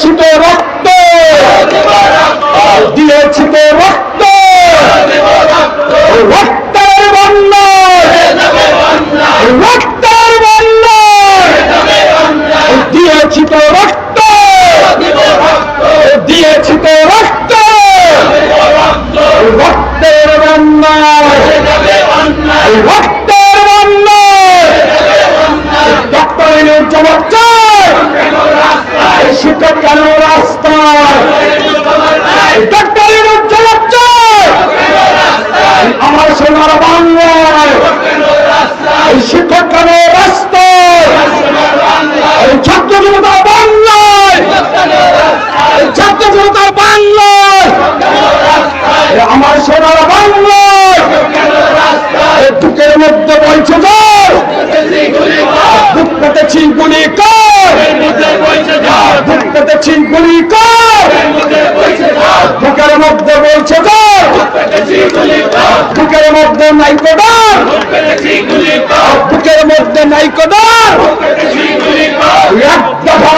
ছিটে রক্ত চোখের কালো রাস্তায় আমার সোনার বাংলায় শিক্ষক কালো এই ছাত্র জনতা বাংলায়। ছাত্র জনতা বাংলায়। আমার সোনার বাংলায়। বুকের মধ্যে বলছে যে বুক পেতেছি নাই কোদাল বুকের মধ্যে নাই কোদাল এক দফা